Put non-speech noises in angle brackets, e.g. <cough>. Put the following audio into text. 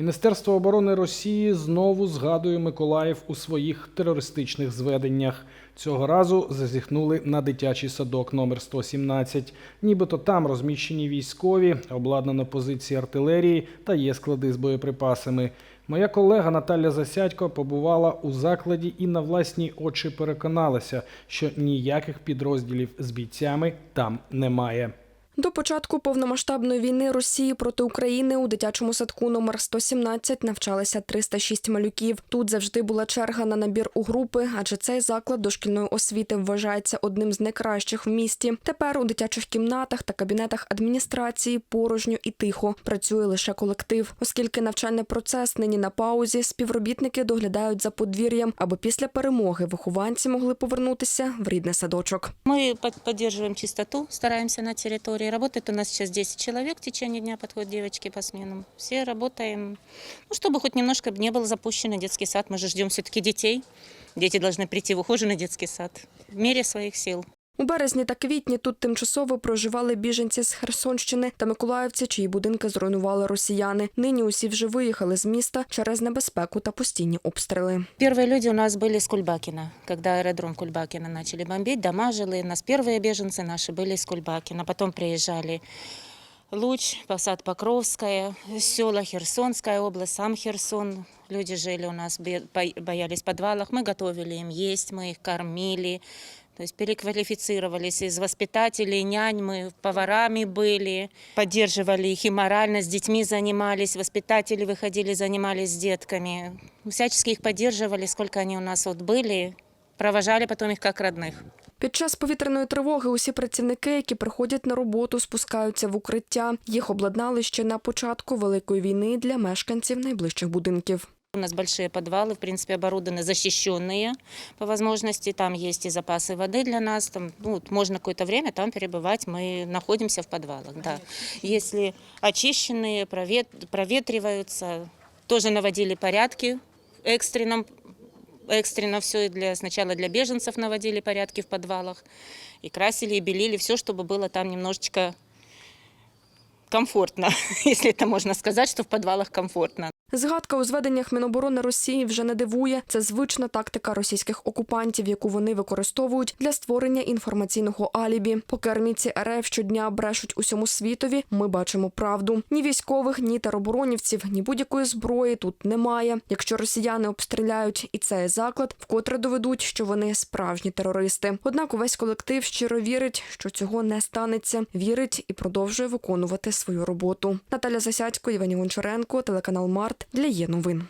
Міністерство оборони Росії знову згадує Миколаїв у своїх терористичних зведеннях. Цього разу зазіхнули на дитячий садок номер 117. Нібито там розміщені військові, обладнано позиції артилерії та є склади з боєприпасами. Моя колега Наталя Засядько побувала у закладі і на власні очі переконалася, що ніяких підрозділів з бійцями там немає. До початку повномасштабної війни Росії проти України у дитячому садку номер 117 навчалися 306 малюків. Тут завжди була черга на набір у групи, адже цей заклад дошкільної освіти вважається одним з найкращих в місті. Тепер у дитячих кімнатах та кабінетах адміністрації порожньо і тихо працює лише колектив, оскільки навчальний процес нині на паузі. Співробітники доглядають за подвір'ям, аби після перемоги вихованці могли повернутися в рідний садочок. Под- поддерживаем чистоту, стараемся на территории. Работает у нас сейчас 10 человек в течение дня, подходят девочки по сменам. Все работаем, ну, чтобы хоть немножко не был запущен детский сад. Мы же ждем все-таки детей. Дети должны прийти в ухоженный детский сад в мере своих сил. У березні та квітні тут тимчасово проживали біженці з Херсонщини та Миколаївці, чиї будинки зруйнували росіяни. Нині усі вже виїхали з міста через небезпеку та постійні обстріли. Первые люди у нас были с Кульбакина. Когда аэродром Кульбакина начали бомбить, дома жилые. У нас первые беженцы наши были из Кульбакина. Потом приезжали Луч, Посад Покровская, села Херсонская область, сам Херсон. Люди жили у нас, бе- бо- боялись в подвалах. Мы готовили им есть, мы их кормили. То есть переквалифицировались из воспитателей, нянь, мы поварами были, поддерживали их и морально, с детьми занимались, воспитатели выходили, занимались с детками. Всячески их поддерживали, сколько они у нас вот были, провожали потом их как родных. Під час повітряної тривоги усі працівники, які приходять на роботу, спускаються в укриття. Їх обладнали ще на початку великої війни для мешканців найближчих будинків. У нас большие подвалы, в принципе, оборудованы защищенные по возможности. Там есть и запасы воды для нас. Там, ну, можно какое-то время там перебывать. Мы находимся в подвалах. Да. Если очищенные, провет, проветриваются, тоже наводили порядки экстренно, экстренно все для, сначала для беженцев наводили порядки в подвалах. И красили, и белили все, чтобы было там немножечко комфортно, <laughs> если это можно сказать, что в подвалах комфортно. Згадка у зведеннях Міноборони Росії вже не дивує. Це звична тактика російських окупантів, яку вони використовують для створення інформаційного алібі. Поки армійці РФ щодня брешуть усьому світові, ми бачимо правду. Ні військових, ні тероборонівців, ні будь-якої зброї тут немає. Якщо росіяни обстріляють і цей заклад, вкотре доведуть, що вони справжні терористи. Однак увесь колектив щиро вірить, що цього не станеться. Вірить і продовжує виконувати свою роботу. Наталя Засядько, Євгеній Гончаренко, телеканал Март для є новин.